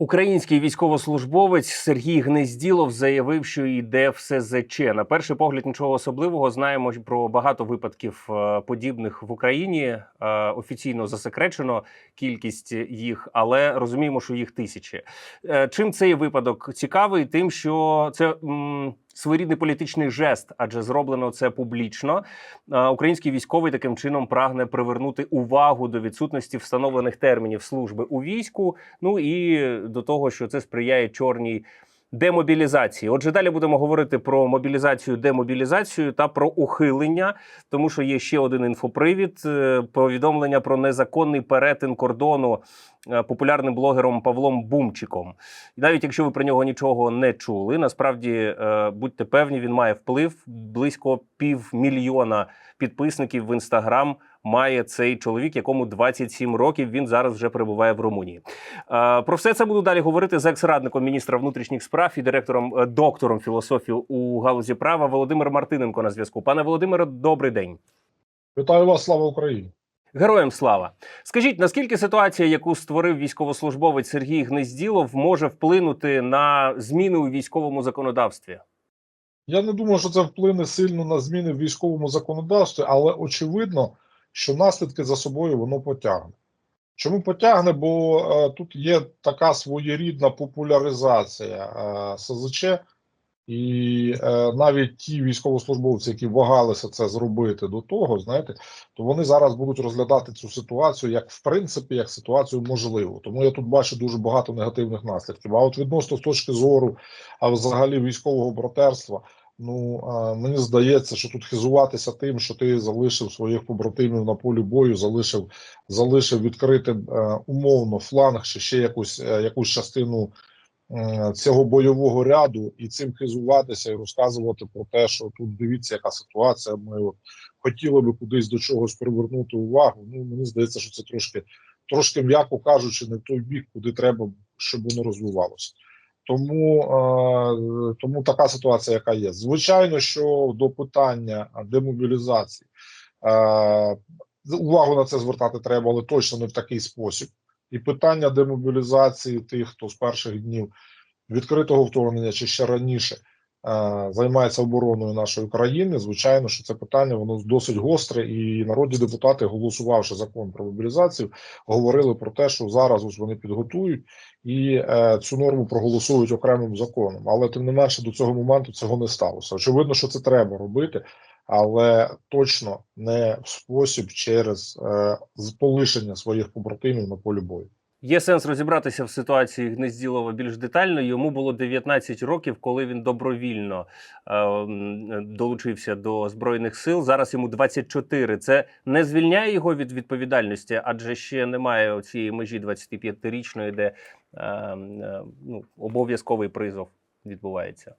Український військовослужбовець Сергій Гнезділов заявив, що йде в СЗЧ. На перший погляд нічого особливого. Знаємо про багато випадків е, подібних в Україні. Е, Офіційно засекречено кількість їх, але розуміємо, що їх тисячі. Е, Чим цей випадок цікавий? Тим, що це своєрідний політичний жест, адже зроблено це публічно. Український військовий таким чином прагне привернути увагу до відсутності встановлених термінів служби у війську. Ну і до того, що це сприяє чорній демобілізації. Отже, далі будемо говорити про мобілізацію, демобілізацію та про ухилення, тому що є ще один інфопривід: е, повідомлення про незаконний перетин кордону е, популярним блогером Павлом Бумчиком. І навіть якщо ви про нього нічого не чули, насправді е, будьте певні, він має вплив близько півмільйона підписників в інстаграм. Має цей чоловік, якому 27 років. Він зараз вже перебуває в Румунії. Е, Про все це буду далі говорити з екс-радником міністра внутрішніх справ і директором е, доктором філософії у галузі права Володимир Мартиненко на зв'язку. Пане Володимире, добрий день. Вітаю вас, слава Україні! Героям слава. Скажіть, наскільки ситуація, яку створив військовослужбовець Сергій Гнезділов, може вплинути на зміни у військовому законодавстві? Я не думаю, що це вплине сильно на зміни в військовому законодавстві, але очевидно, що наслідки за собою воно потягне. Чому потягне? Бо е, тут є така своєрідна популяризація е, СЗЧ, і е, навіть ті військовослужбовці, які вагалися це зробити до того, знаєте, то вони зараз будуть розглядати цю ситуацію як в принципі, як ситуацію можливу. Тому я тут бачу дуже багато негативних наслідків. А от відносно з точки зору, а взагалі військового братерства. Ну а, мені здається, що тут хизуватися тим, що ти залишив своїх побратимів на полі бою, залишив залишив відкритим е, умовно фланг, чи ще якусь е, якусь частину е, цього бойового ряду, і цим хизуватися і розказувати про те, що тут дивіться, яка ситуація. Ми от хотіли би кудись до чогось привернути увагу. Ну мені здається, що це трошки, трошки м'яко кажучи, не той бік, куди треба, щоб воно розвивалося. Тому, е, тому така ситуація, яка є. Звичайно, що до питання демобілізації е, увагу на це звертати треба, але точно не в такий спосіб. І питання демобілізації тих, хто з перших днів відкритого вторгнення чи ще раніше займається обороною нашої країни. Звичайно, що це питання воно досить гостре, і народні депутати, голосувавши закон про мобілізацію, говорили про те, що зараз ось вони підготують і е, цю норму проголосують окремим законом. Але тим не менше до цього моменту цього не сталося. Очевидно, що це треба робити, але точно не в спосіб через е, полишення своїх побратимів на полі бою. Є сенс розібратися в ситуації Гнезділова більш детально. Йому було 19 років, коли він добровільно е, долучився до збройних сил. Зараз йому 24. Це не звільняє його від відповідальності, адже ще немає цієї межі 25-річної, де е, е, ну, обов'язковий призов відбувається.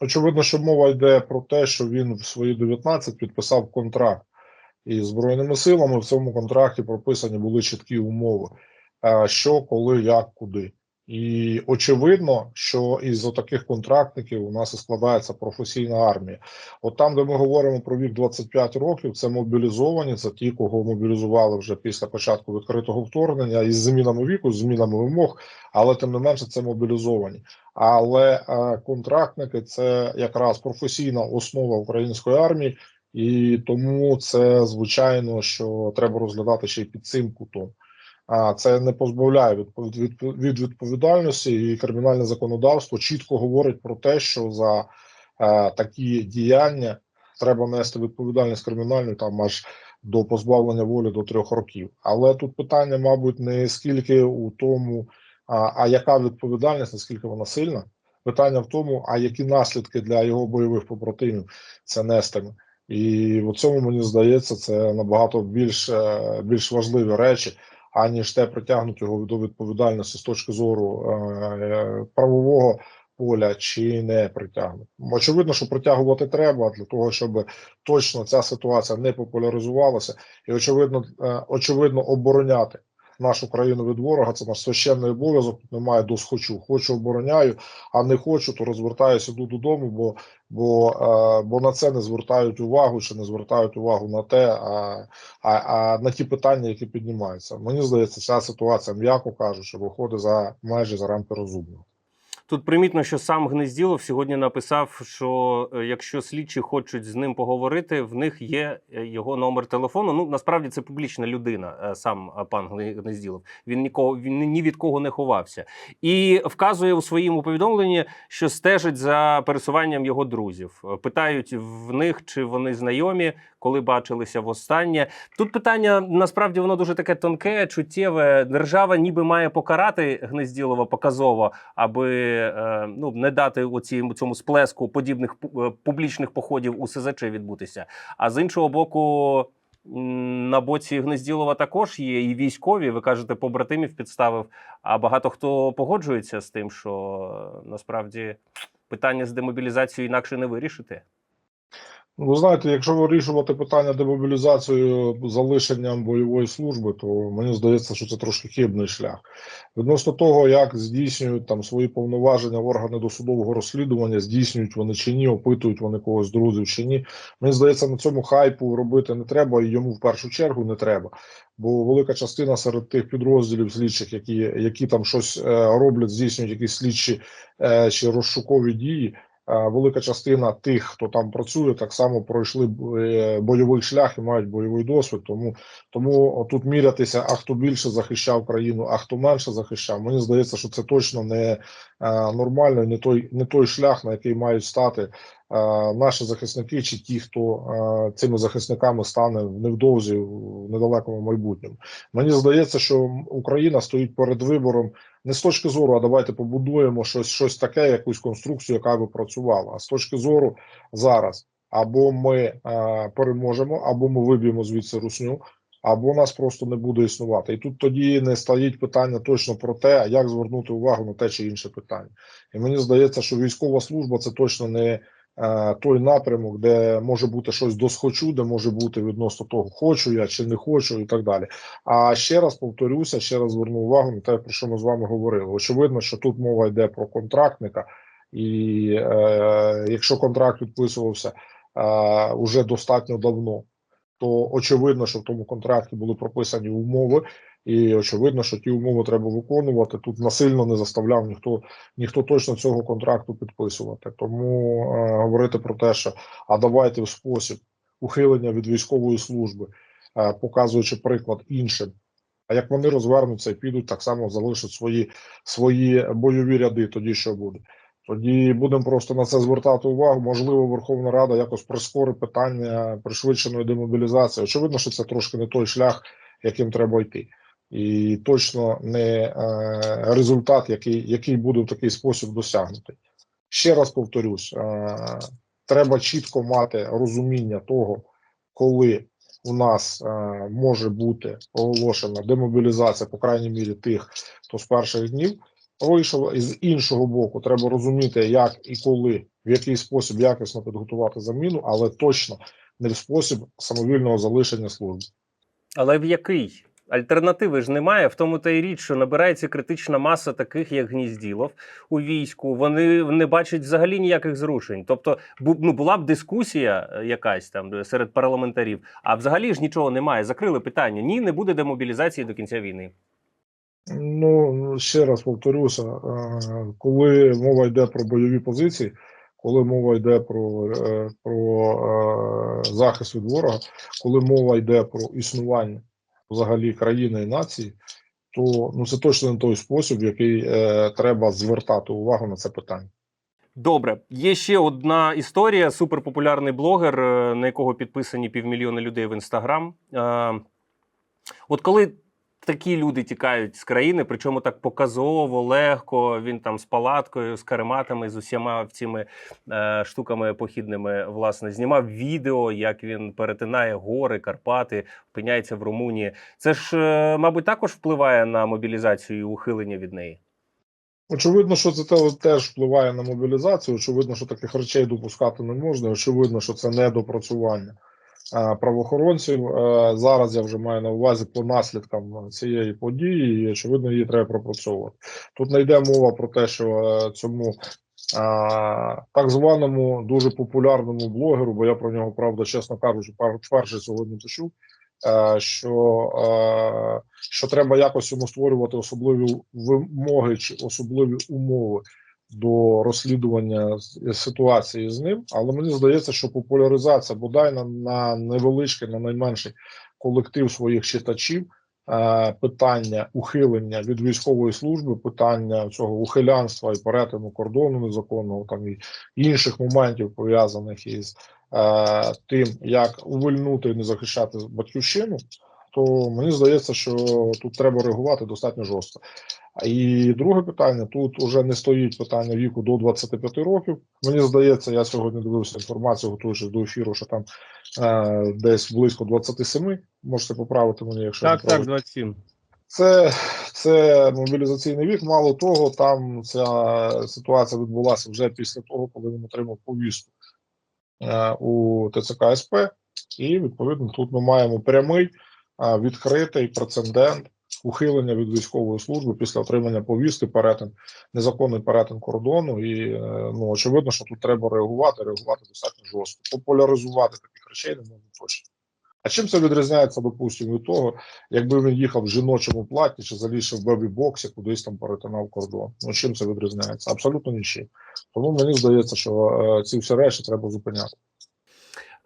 Очевидно, що мова йде про те, що він в свої 19 підписав контракт із збройними силами. В цьому контракті прописані були чіткі умови, що, коли, як, куди. І очевидно, що із таких контрактників у нас і складається професійна армія. От там, де ми говоримо про вік 25 років, це мобілізовані, це ті, кого мобілізували вже після початку відкритого вторгнення із змінами віку, з змінами вимог, але тим не менше це мобілізовані. Але е, контрактники це якраз професійна основа української армії, і тому це звичайно, що треба розглядати ще й під цим кутом. А це не позбавляє від, від, від відповідальності, і кримінальне законодавство чітко говорить про те, що за е, такі діяння треба нести відповідальність кримінальну там аж до позбавлення волі до трьох років. Але тут питання, мабуть, не скільки у тому, а, а яка відповідальність, наскільки вона сильна. Питання в тому, а які наслідки для його бойових побратимів це нестиме. І в цьому мені здається, це набагато більш, е, більш важливі речі аніж те притягнуть його до відповідальності з точки зору е, правового поля чи не притягнути. Очевидно, що притягувати треба для того, щоб точно ця ситуація не популяризувалася, і очевидно, е, очевидно, обороняти нашу країну від ворога. Це наш священний обов'язок. Немає досхочу. Хочу обороняю, а не хочу, то розвертаюся йду додому, бо бо, е, бо на це не звертають увагу чи не звертають увагу на те, а, а, а на ті питання, які піднімаються. Мені здається, ця ситуація, м'яко кажучи, виходить за майже за рамки розумного. Тут примітно, що сам Гнезділов сьогодні написав, що е, якщо слідчі хочуть з ним поговорити, в них є е, його номер телефону. Ну насправді це публічна людина, е, сам пан Гнезділов. Він нікого він ні від кого не ховався і вказує у своєму повідомленні, що стежить за пересуванням його друзів. Питають в них, чи вони знайомі, коли бачилися востаннє. Тут питання насправді воно дуже таке тонке, чуттєве. Держава ніби має покарати Гнезділова показово, аби е, ну не дати оці цьому сплеску подібних е, публічних походів у СЗЧ відбутися. А з іншого боку. На боці Гнезділова також є і військові. Ви кажете, побратимів підставив. А багато хто погоджується з тим, що насправді питання з демобілізацією інакше не вирішити. Ну, Ви знаєте, якщо вирішувати питання демобілізацією залишенням бойової служби, то мені здається, що це трошки хибний шлях. Відносно того, як здійснюють там свої повноваження органи досудового розслідування, здійснюють вони чи ні, опитують вони когось друзів чи ні. Мені здається, на цьому хайпу робити не треба, і йому в першу чергу не треба. Бо велика частина серед тих підрозділів слідчих, які, які там щось е, роблять, здійснюють якісь слідчі е, чи розшукові дії. Велика частина тих, хто там працює, так само пройшли е, бойовий шлях і мають бойовий досвід. Тому тому тут мірятися, а хто більше захищав країну, а хто менше захищав. Мені здається, що це точно не е, нормально, не той, не той шлях, на який мають стати наші захисники, чи ті, хто цими захисниками стане невдовзі в недалекому майбутньому. Мені здається, що Україна стоїть перед вибором не з точки зору, а давайте побудуємо щось, щось таке, якусь конструкцію, яка би працювала. А з точки зору зараз або ми е, переможемо, або ми виб'ємо звідси русню, або нас просто не буде існувати. І тут тоді не стоїть питання точно про те, як звернути увагу на те чи інше питання. І мені здається, що військова служба це точно не той напрямок, де може бути щось досхочу, де може бути відносно того, хочу я чи не хочу, і так далі. А ще раз повторюся, ще раз зверну увагу на те, про що ми з вами говорили. Очевидно, що тут мова йде про контрактника, і е, якщо контракт підписувався е, уже достатньо давно, то очевидно, що в тому контракті були прописані умови, і очевидно, що ті умови треба виконувати. Тут насильно не заставляв ніхто ніхто точно цього контракту підписувати. Тому е, говорити про те, що а давайте в спосіб ухилення від військової служби, е, показуючи приклад іншим. А як вони розвернуться і підуть, так само залишать свої свої бойові ряди. Тоді що буде? Тоді будемо просто на це звертати увагу. Можливо, Верховна Рада якось прискорить питання пришвидшеної демобілізації. Очевидно, що це трошки не той шлях, яким треба йти, і точно не е, результат, який, який буде в такий спосіб досягнутий. Ще раз повторюсь: е, треба чітко мати розуміння того, коли у нас е, може бути оголошена демобілізація, по крайній мірі, тих, хто з перших днів вийшов. І з іншого боку, треба розуміти, як і коли, в який спосіб якісно підготувати заміну, але точно не в спосіб самовільного залишення служби. Але в який? Альтернативи ж немає. В тому та й річ, що набирається критична маса таких, як Гнізділов у війську. Вони не бачать взагалі ніяких зрушень. Тобто, ну, була б дискусія е, якась там серед парламентарів, а взагалі ж нічого немає. Закрили питання. Ні, не буде демобілізації до кінця війни. Ну ще раз повторюся, е, коли мова йде про бойові позиції, коли мова йде про, е, про захист від ворога, коли мова йде про існування взагалі країни і нації, то ну це точно не той спосіб, який е, треба звертати увагу на це питання. Добре, є ще одна історія. Суперпопулярний блогер, е, на якого підписані півмільйона людей в інстаграм. Е, От коли такі люди тікають з країни, причому так показово, легко, він там з палаткою, з карематами, з усіма цими е, штуками похідними, власне, знімав відео, як він перетинає гори, Карпати, опиняється в Румунії. Це ж, е, мабуть, також впливає на мобілізацію і ухилення від неї. Очевидно, що це теж впливає на мобілізацію. Очевидно, що таких речей допускати не можна. Очевидно, що це недопрацювання правоохоронців. Е, Зараз я вже маю на увазі по наслідкам цієї події, і очевидно, її треба пропрацьовувати. Тут не йде мова про те, що е, цьому е, так званому дуже популярному блогеру, бо я про нього правда, чесно кажучи, пер- вперше сьогодні е, Що, е, що треба якось йому створювати особливі вимоги чи особливі умови до розслідування ситуації з ним, але мені здається, що популяризація бодай на, на невеличкий, на найменший колектив своїх читачів. е, Питання ухилення від військової служби, питання цього ухилянства і перетину кордону незаконного, там і інших моментів пов'язаних із е, тим, як увильнути і не захищати батьківщину, то мені здається, що тут треба реагувати достатньо жорстко. І друге питання: тут уже не стоїть питання віку до 25 років. Мені здається, я сьогодні дивився інформацію, готуючись до ефіру, що там е, десь близько 27. Можете поправити мені, якщо Так, не так, 27. Це, це мобілізаційний вік. Мало того, там ця ситуація відбулася вже після того, коли він отримав повістку е, у ТЦК СП, і відповідно тут ми маємо прямий е, відкритий прецедент ухилення від військової служби після отримання повістки, перетин незаконний перетин кордону. І е, ну очевидно, що тут треба реагувати, реагувати достатньо жорстко. Популяризувати таких речей не можна точно. А чим це відрізняється, допустимо, від того, якби він їхав в жіночому платі чи залізши в бебі-боксі, кудись там перетинав кордон. Ну чим це відрізняється? Абсолютно нічим. Тому мені здається, що е, ці всі речі треба зупиняти.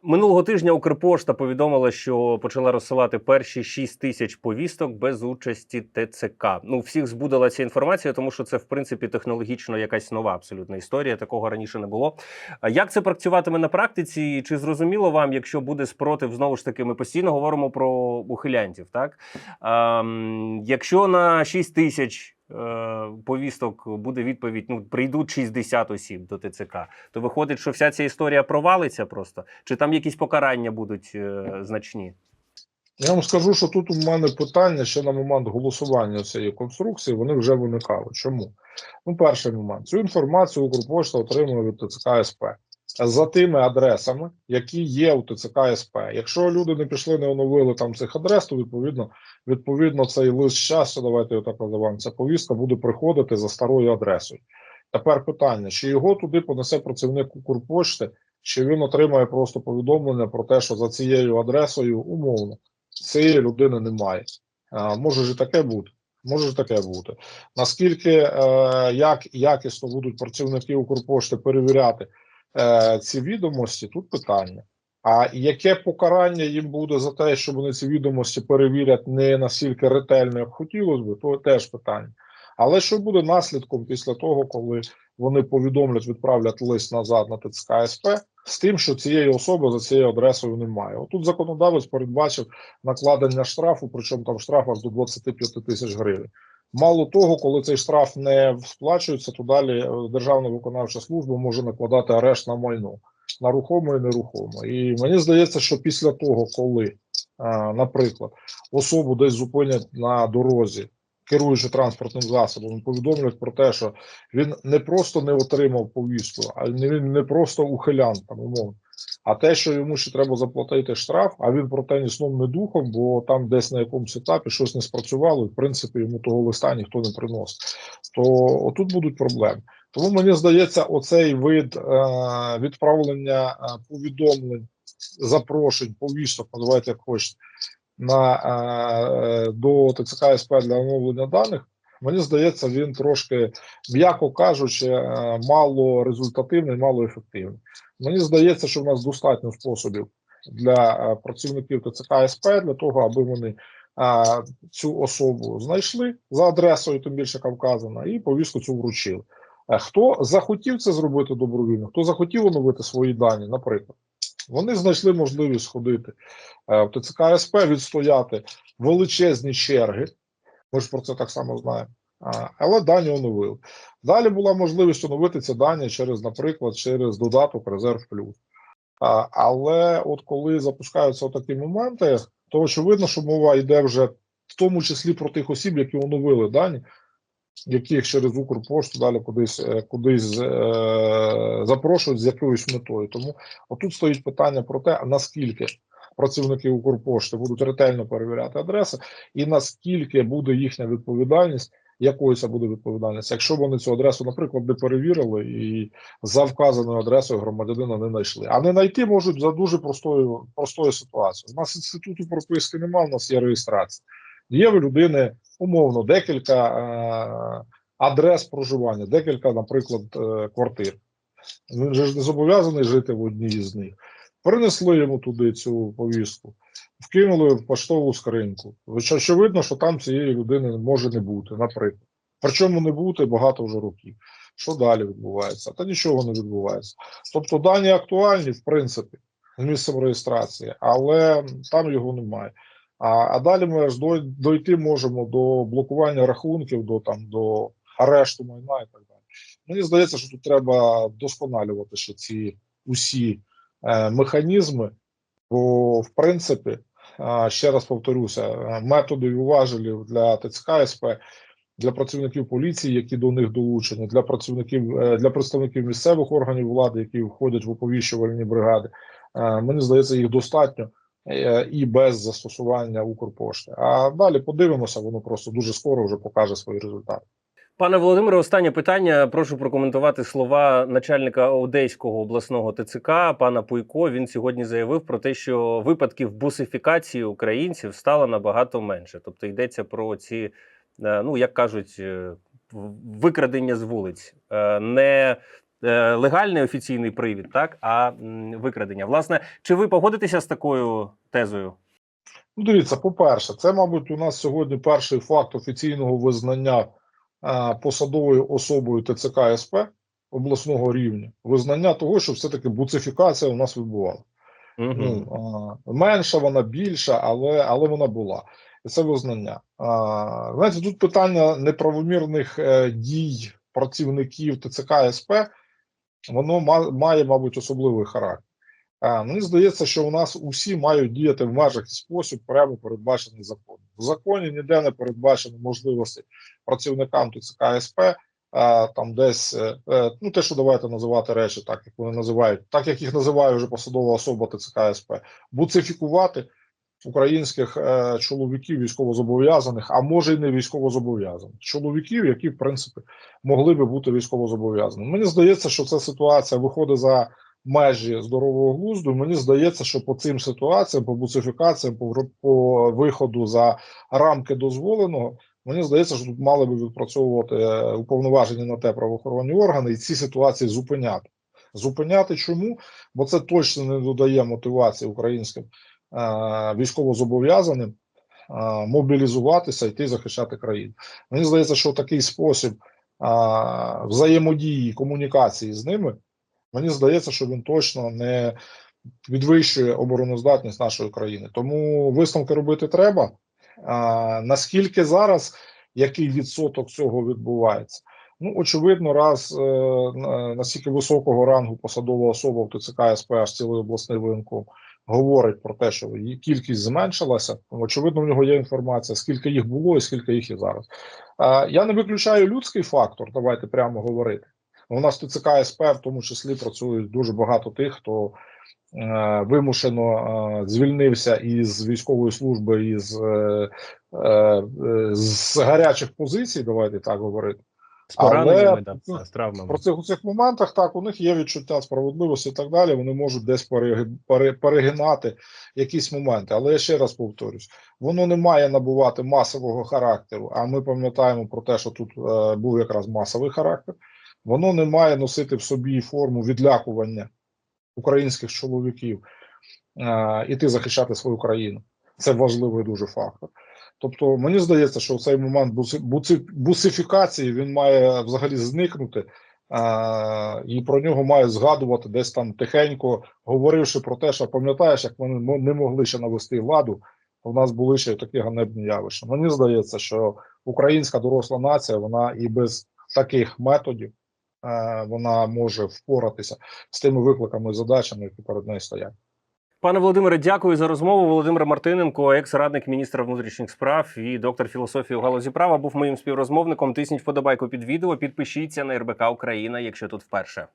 Минулого тижня Укрпошта повідомила, що почала розсилати перші 6 тисяч повісток без участі ТЦК. Ну, всіх збудила ця інформація, тому що це в принципі технологічно якась нова абсолютна історія. Такого раніше не було. Як це працюватиме на практиці? Чи зрозуміло вам, якщо буде спротив, знову ж таки, ми постійно говоримо про ухилянтів, так? А, м, якщо на 6 тисяч. Е, Повісток буде відповідь: ну прийдуть 60 осіб до ТЦК. То виходить, що вся ця історія провалиться просто, чи там якісь покарання будуть е, значні? Я вам скажу, що тут у мене питання ще на момент голосування цієї конструкції вони вже виникали. Чому? Ну, перший момент цю інформацію Укрпошта отримує від ТЦК СП за тими адресами, які є у ТЦК СП. Якщо люди не пішли, не оновили там цих адрес, то відповідно, відповідно цей лист щастя, давайте його так називаємо, ця повістка буде приходити за старою адресою. Тепер питання: чи його туди понесе працівник Укрпошти, чи він отримає просто повідомлення про те, що за цією адресою умовно цієї людини немає. А, може ж таке бути. Може таке бути. Наскільки е, як якісно будуть працівники Укрпошти перевіряти е, ці відомості, тут питання. А яке покарання їм буде за те, що вони ці відомості перевірять не настільки ретельно, як хотілося б, то теж питання. Але що буде наслідком після того, коли вони повідомлять, відправлять лист назад на ТЦК СП з тим, що цієї особи за цією адресою немає? Отут законодавець передбачив накладення штрафу, причому там штраф аж до 25 тисяч гривень. Мало того, коли цей штраф не сплачується, то далі е, Державна виконавча служба може накладати арешт на майно на рухоме і нерухоме. І мені здається, що після того, коли, наприклад, особу десь зупинять на дорозі, керуючи транспортним засобом, повідомлять про те, що він не просто не отримав повістку, а він не просто ухилян там умовно. А те, що йому ще треба заплатити штраф, а він про те ні сном, ні духом, бо там десь на якомусь етапі щось не спрацювало, і в принципі йому того листа ніхто не приносить. То отут будуть проблеми. Тому мені здається, оцей вид е, відправлення е, повідомлень, запрошень, повісток, називайте як хочете, на, е, до ТЦК СП для оновлення даних. Мені здається, він трошки, м'яко кажучи, е, мало результативний, мало ефективний. Мені здається, що в нас достатньо способів для е, працівників ТЦК СП для того, аби вони е, цю особу знайшли за адресою, тим більше яка вказана, і повістку цю вручили. Хто захотів це зробити добровільно, хто захотів оновити свої дані, наприклад, вони знайшли можливість сходити е, в ТЦК СП, відстояти величезні черги. Ми ж про це так само знаємо. Але дані оновили. Далі була можливість оновити ці дані через, наприклад, через додаток Резерв Плюс. Але от коли запускаються такі моменти, то очевидно, що мова йде вже в тому числі про тих осіб, які оновили дані, яких через Укрпошту далі кудись е, кудись е, запрошують з якоюсь метою. Тому отут стоїть питання про те, наскільки працівники Укрпошти будуть ретельно перевіряти адреси, і наскільки буде їхня відповідальність, якою це буде відповідальність, якщо вони цю адресу, наприклад, не перевірили і за вказаною адресою громадянина не знайшли. А не знайти можуть за дуже простою простою ситуацією. У нас інституту прописки немає, у нас є реєстрація. Є в людини умовно декілька е, адрес проживання, декілька, наприклад, е, квартир. Він же ж не зобов'язаний жити в одній із них. Принесли йому туди цю повістку, вкинули в поштову скриньку. Хоч Очевидно, що там цієї людини може не бути, наприклад. Причому не бути багато вже років. Що далі відбувається? Та нічого не відбувається. Тобто дані актуальні, в принципі, з місцем реєстрації, але там його немає. А, а далі ми аж дой- дойти можемо до блокування рахунків, до там до арешту майна і так далі. Мені здається, що тут треба вдосконалювати ще ці усі механізми, бо в принципі, е, ще раз повторюся, е, методів і важелів для ТЦК СП, для працівників поліції, які до них долучені, для працівників е, для представників місцевих органів влади, які входять в оповіщувальні бригади. Е, Мені здається, їх достатньо е, і без застосування Укрпошти. А далі подивимося, воно просто дуже скоро вже покаже свої результати. Пане Володимире, останнє питання. Прошу прокоментувати слова начальника Одеського обласного ТЦК пана Пуйко. Він сьогодні заявив про те, що випадків бусифікації українців стало набагато менше. Тобто йдеться про ці, е, ну як кажуть, е, викрадення з вулиць, Е, не легальний офіційний привід, так а викрадення. Власне, чи ви погодитеся з такою тезою? Ну, дивіться, по-перше, це, мабуть, у нас сьогодні перший факт офіційного визнання посадовою особою ТЦК СП обласного рівня. Визнання того, що все-таки буцифікація у нас відбувалася. Мгм. Ну, а, менша вона більша, але, але вона була. І це визнання. А, знаєте, тут питання неправомірних е, дій працівників ТЦК СП, воно ма- має, мабуть, особливий характер. А, мені здається, що у нас усі мають діяти в межах і спосіб, прямо передбачений законом. В законі ніде не передбачено можливості працівникам ТЦК СП а, там десь, е, е, ну те, що давайте називати речі, так як вони називають, так як їх називає вже посадова особа ТЦК СП, буцифікувати українських е, чоловіків військовозобов'язаних, а може й не військовозобов'язаних чоловіків, які в принципі могли би бути військовозобов'язаними. Мені здається, що ця ситуація виходить за межі здорового глузду. Мені здається, що по цим ситуаціям, по буцифікаціям, по, по виходу за рамки дозволеного. Мені здається, що тут мали би відпрацьовувати е, уповноважені на те правоохоронні органи і ці ситуації зупиняти. Зупиняти чому? Бо це точно не додає мотивації українським е, військовозобов'язаним е, мобілізуватися йти захищати країну. Мені здається, що такий спосіб е, взаємодії комунікації з ними, мені здається, що він точно не підвищує обороноздатність нашої країни. Тому висновки робити треба. А, наскільки зараз, який відсоток цього відбувається? Ну, очевидно, раз е, настільки високого рангу посадова особа в ТЦК СП, аж цілий обласний воєнком, говорить про те, що її кількість зменшилася. Очевидно, в нього є інформація, скільки їх було і скільки їх є зараз. А, я не виключаю людський фактор, давайте прямо говорити. У нас в ТЦК СП в тому числі працюють дуже багато тих, хто е, вимушено е, звільнився із військової служби із е, е, з гарячих позицій, давайте так говорити. З Але- да, з травмами. Про цих у цих моментах так у них є відчуття справедливості і так далі. Вони можуть десь переги- пере- перегинати якісь моменти. Але я ще раз повторюсь: воно не має набувати масового характеру. А ми пам'ятаємо про те, що тут е, був якраз масовий характер. Воно не має носити в собі форму відлякування українських чоловіків е, іти захищати свою країну. Це важливий дуже фактор. Тобто, мені здається, що цей момент бусифікації він має взагалі зникнути, а, і про нього має згадувати десь там тихенько, говоривши про те, що пам'ятаєш, як вони не могли ще навести владу. У нас були ще такі ганебні явища. Мені здається, що українська доросла нація, вона і без таких методів е, вона може впоратися з тими викликами і задачами, які перед нею стоять. Пане Володимире, дякую за розмову. Володимир Мартиненко, екс-радник міністра внутрішніх справ і доктор філософії у галузі права, був моїм співрозмовником. Тисніть вподобайку під відео. Підпишіться на РБК Україна, якщо тут вперше.